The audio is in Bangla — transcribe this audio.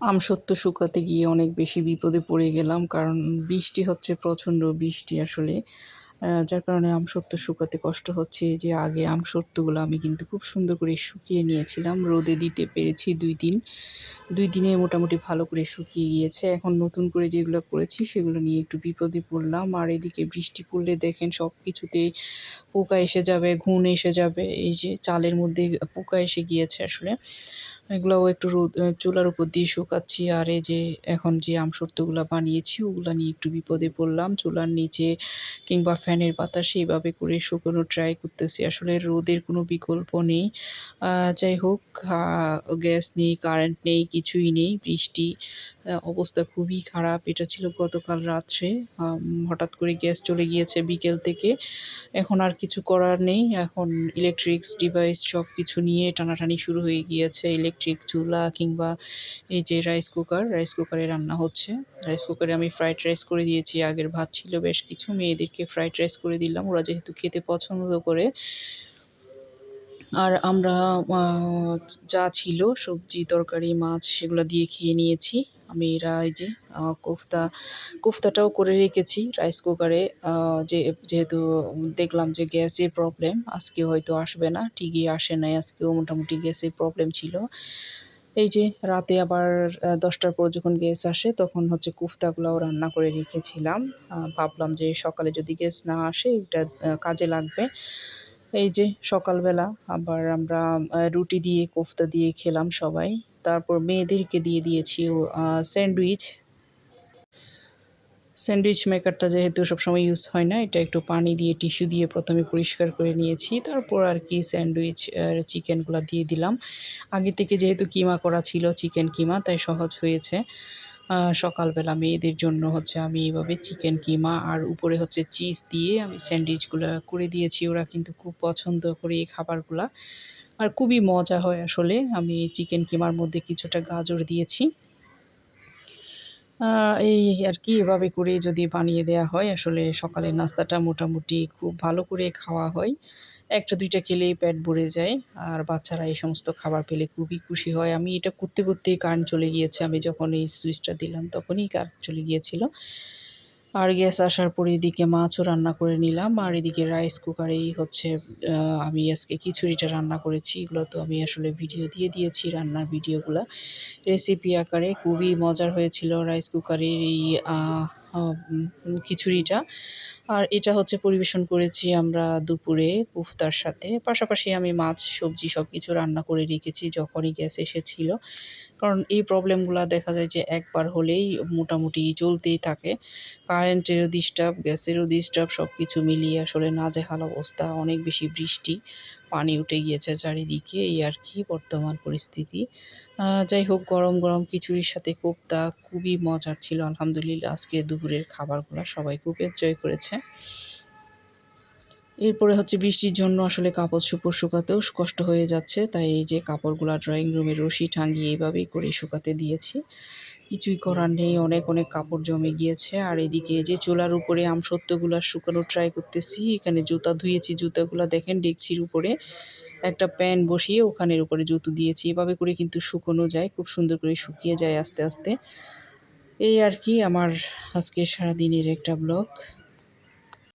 আমসত্ত্ব শুকাতে গিয়ে অনেক বেশি বিপদে পড়ে গেলাম, কারণ বৃষ্টি হচ্ছে, প্রচণ্ড বৃষ্টি আসলে। যার কারণে আমসত্ত্ব শুকাতে কষ্ট হচ্ছে। যে আগে আমসত্ত্বগুলো আমি কিন্তু খুব সুন্দর করে শুকিয়ে নিয়েছিলাম। রোদে দিতে পেরেছি দুই দিন। দুই দিনে মোটামুটি ভালো করে শুকিয়ে গিয়েছে। এখন নতুন করে যেগুলো করেছি, সেগুলো নিয়ে একটু বিপদে পড়লাম। আর এদিকে বৃষ্টি পড়লে দেখেন সব কিছুতেই পোকা এসে যাবে, ঘুণ এসে যাবে। এই যে চালের মধ্যে পোকা এসে গিয়েছে আসলে। এগুলোও একটু রোদ চুলার উপর দিয়ে শুকাচ্ছি। আর এই যে এখন যে আমসত্ত্বগুলো বানিয়েছি, ওগুলো নিয়ে একটু বিপদে পড়লাম। চুলার নিচে কিংবা ফ্যানের বাতাসে এইভাবে করে শুকোনো ট্রাই করতেছি। আসলে রোদের কোনো বিকল্প নেই। যাই হোক গ্যাস নেই কারেন্ট নেই, কিছুই নেই, বৃষ্টি অবস্থা খুবই খারাপ। এটা ছিল গতকাল রাত্রে। হঠাৎ করে গ্যাস চলে গিয়েছে বিকেল থেকে। এখন আর কিছু করার নেই। এখন ইলেকট্রিক্স ডিভাইস সব কিছু নিয়ে টানাটানি শুরু হয়ে গিয়েছে। ইলেকট্রিক চুলা কিংবা এই যে রাইস কুকার রাইস কুকারে রান্না হচ্ছে। রাইস কুকারে আমি ফ্রাইড রাইস করে দিয়েছি, আগের ভাত ছিল বেশ কিছু, মেয়েদেরকে ফ্রাইড রাইস করে দিলাম, ওরা যেহেতু খেতে পছন্দ করে। আর আমরা যা ছিল সবজি, তরকারি, মাছ, সেগুলো দিয়ে খেয়ে নিয়েছি। আমি এরা এই যে কোফতা, কোফতাটাও করে রেখেছি রাইস কুকারে যে, যেহেতু দেখলাম যে গ্যাসের প্রবলেম আজকে হয়তো আসবে না, ঠিকই আসে নাই, আজকেও মোটামুটি গ্যাসের প্রবলেম ছিল। এই যে রাতে আবার দশটার পর যখন গ্যাস আসে, তখন হচ্ছে কোফতাগুলোও রান্না করে রেখেছিলাম। ভাবলাম যে সকালে যদি গ্যাস না আসে, এটা কাজে লাগবে। এই যে সকালবেলা আবার আমরা রুটি দিয়ে, কোফতা দিয়ে খেলাম সবাই। তারপর মেয়েদেরকে দিয়ে দিয়েছি স্যান্ডউইচ। স্যান্ডউইচ মেকারটা যেহেতু সবসময় ইউজ হয় না, এটা একটু পানি দিয়ে, টিস্যু দিয়ে প্রথমে পরিষ্কার করে নিয়েছি, তারপর আর কি স্যান্ডউইচ চিকেনগুলো দিয়ে দিলাম। আগে থেকে যেহেতু কিমা করা ছিল, চিকেন কিমা, তাই সহজ হয়েছে। সকালবেলা মেয়েদের জন্য হচ্ছে আমি এইভাবে চিকেন কিমা আর উপরে হচ্ছে চিজ দিয়ে আমি স্যান্ডউইচগুলো করে দিয়েছি। ওরা কিন্তু খুব পছন্দ করে এই খাবারগুলা। আর খুবই মজা হয় আসলে। আমি চিকেন কিমার মধ্যে কিছুটা গাজর দিয়েছি। এই আর কি, এভাবে করে যদি বানিয়ে দেওয়া হয়, আসলে সকালের নাস্তাটা মোটামুটি খুব ভালো করে খাওয়া হয়। একটা, দুইটা খেলেই পেট ভরে যায়। আর বাচ্চারা এই সমস্ত খাবার পেলে খুবই খুশি হয়। আমি এটা করতে, করতেই কারেন্ট চলে গিয়েছে। আমি যখন এই সুইচটা দিলাম, তখনই কারেন্ট চলে গিয়েছিল। আর গ্যাস আসার পরে এদিকে মাছও রান্না করে নিলাম। আর এদিকে রাইস কুকারেই হচ্ছে আমি আজকে খিচুড়িটা রান্না করেছি। এগুলো তো আমি আসলে ভিডিও দিয়ে দিয়েছি রান্নার ভিডিওগুলো রেসিপি আকারে খুবই মজার হয়েছিল রাইস কুকারের এই খিচুড়িটা। আর এটা হচ্ছে পরিবেশন করেছি আমরা দুপুরে কুফতার সাথে। পাশাপাশি আমি মাছ, সবজি সব কিছু রান্না করে রেখেছি, যখনই গ্যাস এসেছিল। কারণ এই প্রবলেমগুলো দেখা যায় যে একবার হলেই মোটামুটি চলতেই থাকে। কারেন্টেরও ডিস্টার্ব গ্যাসেরও ডিস্টার্ব সব কিছু মিলিয়ে আসলে না নাজেহাল অবস্থা, অনেক বেশি বৃষ্টি, পানি উঠে গিয়েছে চারিদিকে। এই আর কি বর্তমান পরিস্থিতি। যাই হোক, গরম গরম খিচুড়ির সাথে কোপ্তা খুবই মজার ছিল, আলহামদুলিল্লাহ। আজকে দুপুরের খাবারগুলো সবাই খুব এনজয় করেছে। এরপরে হচ্ছে বৃষ্টির জন্য আসলে কাপড় চোপড় শুকাতেও কষ্ট হয়ে যাচ্ছে, তাই এই যে কাপড়গুলো ড্রয়িং রুমে রশি টাঙিয়ে এইভাবেই করে শুকাতে দিয়েছি। কিছুই করার নেই, অনেক অনেক কাপড় জমে গিয়েছে। আর এদিকে যে চোলার উপরে আমসত্ত্বগুলা শুকানো ট্রাই করতেছি, এখানে জুতা ধুয়েছি, জুতাগুলো দেখেন ডেকচির উপরে। একটা প্যান বসিয়ে ওখানের উপরে জুতো দিয়েছি, এভাবে করে কিন্তু শুকোনো যায়, খুব সুন্দর করে শুকিয়ে যায় আস্তে আস্তে। এই আর কি আমার আজকে সারাদিনের একটা ব্লগ